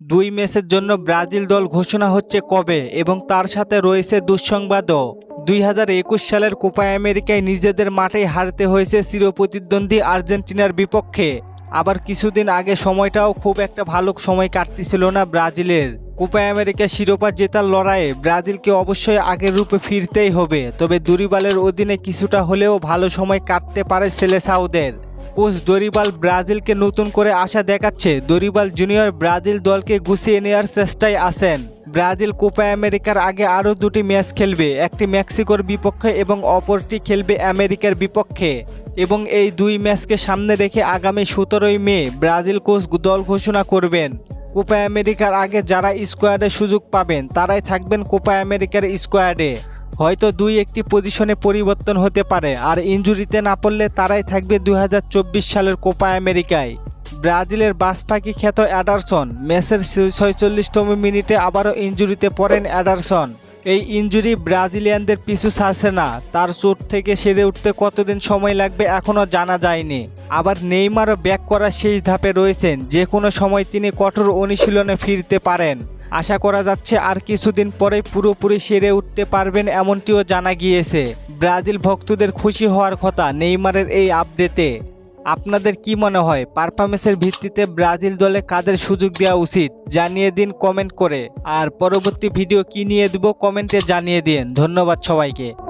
দুই ম্যাচের জন্য ব্রাজিল দল ঘোষণা হচ্ছে কবে এবং তার সাথে রয়েছে দুঃসংবাদও। দুই হাজার একুশ সালের কোপা আমেরিকায় নিজেদের মাঠেই হারতে হয়েছে চিরপ্রতিদ্বন্দ্বী আর্জেন্টিনার বিপক্ষে। আবার কিছুদিন আগে সময়টাও খুব একটা ভালো সময় কাটতেছিল না ব্রাজিলের। কোপা আমেরিকা শিরোপা জেতার লড়াইয়ে ব্রাজিলকে অবশ্যই আগের রূপে ফিরতেই হবে, তবে দুরিবালের অধীনে কিছুটা হলেও ভালো সময় কাটতে পারে সেলেসাউদের কোচ দরিবাল ব্রাজিলকে নতুন করে আশা দেখাচ্ছে। দরিবাল জুনিয়র ব্রাজিল দলকে গুছিয়ে নেওয়ার চেষ্টায় আছেন। ব্রাজিল কোপা আমেরিকার আগে আরও দুটি ম্যাচ খেলবে, একটি মেক্সিকোর বিপক্ষে এবং অপরটি খেলবে আমেরিকার বিপক্ষে। এবং এই দুই ম্যাচকে সামনে রেখে আগামী সতেরোই মে ব্রাজিল কোচ দল ঘোষণা করবেন। কোপা আমেরিকার আগে যারা স্কোয়াডে সুযোগ পাবেন, তারাই থাকবেন কোপা আমেরিকার স্কোয়াডে। হয়তো দুই একটি পজিশনে পরিবর্তন হতে পারে, আর ইনজুরিতে না পড়লে তারাই থাকবে দুই হাজার চব্বিশ সালের কোপা আমেরিকায়। ব্রাজিলের বাসপাকি খ্যাত অ্যাডারসন ম্যাচের ছয়চল্লিশতম মিনিটে আবারও ইনজুরিতে পড়েন অ্যাডারসন। এই ইনজুরি ব্রাজিলিয়ানদের পিছু ছাড়ছে না, তার চোট থেকে সেরে উঠতে কতদিন সময় লাগবে এখনও জানা যায়নি। আবার নেইমারও ব্যাক করার শেষ ধাপে রয়েছেন যে কোনো সময় তিনি কঠোর অনুশীলনে ফিরতে পারেন। আশা করা যাচ্ছে আর কিছুদিন পরে পুরোপুরি সেরে উঠতে পারবেন এমনটিও জানা গিয়েছে। ব্রাজিল ভক্তদের খুশি হওয়ার কথা নেইমারের এই আপডেটে। আপনাদের কি মনে হয়? পারফরমেন্সের ভিত্তিতে ব্রাজিল দলে কাদের সুযোগ দেওয়া উচিত? জানিয়ে দিন কমেন্ট করে। আর পরবর্তী ভিডিও কি নিয়ে দেব কমেন্টে জানিয়ে দিন। ধন্যবাদ সবাইকে।